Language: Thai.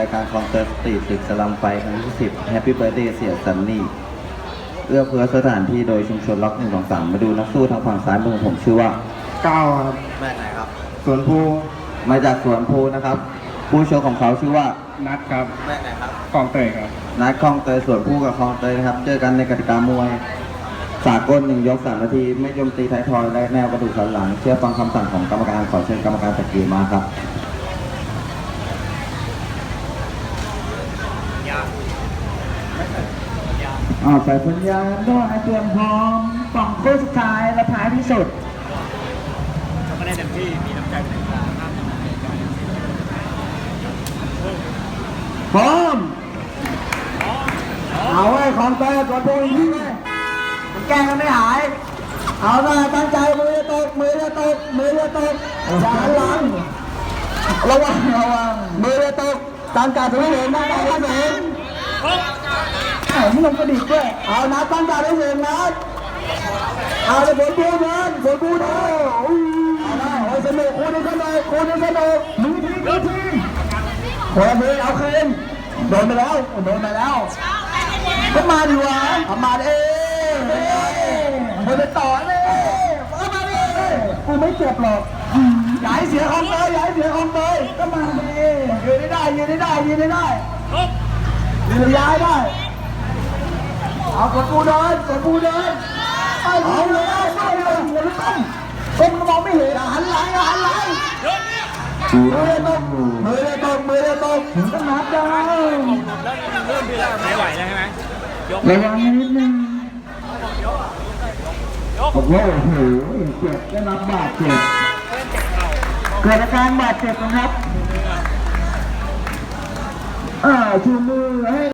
รายการคอนเสิร์ตสตรีทตึกสลัมไฟครั้งที่10 Happy Birthday เสียซันนี่เอื้อเฟื้อสถานที่โดยชุมชนล็อกหนึ่งสองสามมาดูนักสู้ทางฝั่งซ้ายมือของผมชื่อว่าก้าวครับแม่ไหนครับ สวนภูมาจากสวนภูนะครับ ผู้โชว์ของเขาชื่อว่านัดครับแม่ไหนครับกองเตยครับนัดคลองเตยสวนภูกับคลองเตยนะครับ เจอกันในกติกามวย สากลหนึ่งยกสามนาที ไม่โยมตีท้ายทอยและแนวกระดูกสันหลัง เชื่อฟังคำสั่งของกรรมการขอเชิญกรรมการตะกีมาครับ อ่าใส่สัญญาณด้วยให้เตรียมพร้อมกล่องคู่สุดท้ายและท้ายที่สุดก็ไม่ได้เต็มที่มีน้ำใจเป็นกลางมากพร้อมเอาไว้ของเตยตัวปรอีกทีไว้มันแกล้งกันไม่หาย เอาหน้าตั้งใจมือจะตกมือจะตกมือจะตกอย่าหันหลังระวังระวังมือจะตกตั้งการถือเห็นตั้งการถือเห็น เอ้าไม่ลงกระดิกด้วยเอานัดตั้งการถือเห็นนัดเอาเลยผลบูเดินผลบูเดินอุ้ยเอาสนุกคูนี้สนุกคูนี้สนุกมือทีมือทีคนละมือเอาคืนโดนไปแล้วโดนไปแล้วก็มาดีวะเอามาเองมันไปต่อเลยเอามาดิกูไม่เจ็บหรอกย่าให้เสียของเลยย่าให้เสียของเลยก็มาดิยืนได้ยืนได้ยืนได้ยืนได้ได้ยืนย้ายได้ เอากดปูเดินกดปูเดินไปเอาเลยไปเลยหัวต้มต้มก็มองไม่เห็นหันหลังหันหลังมือเลยตกมือเลยตกมือเลยตกถึงต้องนับได้เริ่มดีแล้วไม่ไหวแล้วใช่ไหมยกระวังนิดนึงโอ้โหเจ็บได้รับบาดเจ็บเกิดอาการบาดเจ็บนะครับอ่าชูมือให้